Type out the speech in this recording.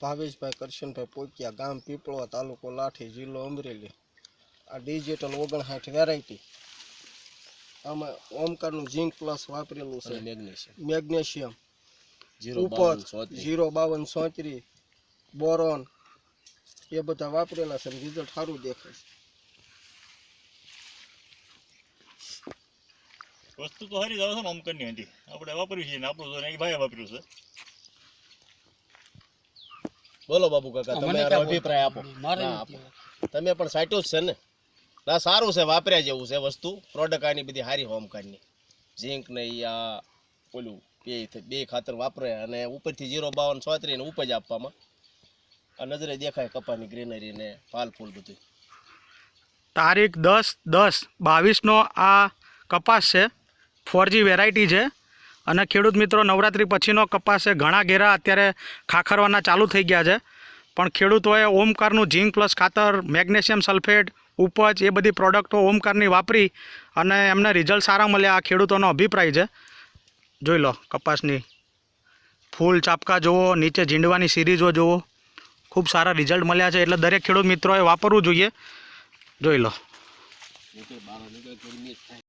ભાવેશભાઈ કરશનભાઈ પોકિયા ગામ પીપળવા તાલુકો લાઠી જિલ્લો અમરેલી. આ ડિજિટલ ઓગણસાઠ વેરાયટી આમાં ઓમકારનું ઝીંક પ્લસ વાપરેલું છે. મેગ્નેશિયમ. મેગ્નેશિયમ. જીરો ઉપર જીરો બાવન સોત્રી બોરોન. એ બધા વાપરેલા છે રિઝલ્ટ સારું દેખાય છે. વસ્તુ તો સારી જ આવે છે ને ઓમકરની હતી આપણે વાપર્યું છે ને આપણું ભાઈ વાપર્યું છે. બોલો બાબુ કાકા તમે અભિપ્રાય આપો. તમે પણ સાચું જ છે ને? ના સારું છે વાપર્યા જેવું છે વસ્તુ. પ્રોડક્ટ આની બધી સારી હોમકારની ઝીંક ને. ઈ આ ઓલું બે બે ખાતર વાપરે અને ઉપરથી જીરો બાવન છોતરીને ને ઉપજ આપવામાં. આ નજરે દેખાય કપાની ગ્રીનરી ને ફાલ ફૂલ બધું તારીખ દસ દસ બાવીસનો આ કપાસ છે. ફોરજી વેરાયટી છે. અને ખેડૂત મિત્રો, નવરાત્રિ પછીનો કપાસ ઘણા ઘેરા અત્યારે ખાખરવાના ચાલુ થઈ ગયા છે. પણ ખેડૂતોએ ઓમકારનું ઝીંક પ્લસ ખાતર, મેગ્નેશિયમ સલ્ફેટ, ઉપજ, એ બધી પ્રોડક્ટો ઓમકારની વાપરી અને એમને રિઝલ્ટ સારા મળ્યા. આ ખેડૂતોનો અભિપ્રાય છે. જોઈ લો કપાસની ફૂલ ચાપકા જુઓ, નીચે ઝીંડવાની સિરીઝો જુઓ. ખૂબ સારા રિઝલ્ટ મળ્યા છે. એટલે દરેક ખેડૂત મિત્રોએ વાપરવું જોઈએ. જોઈ લો.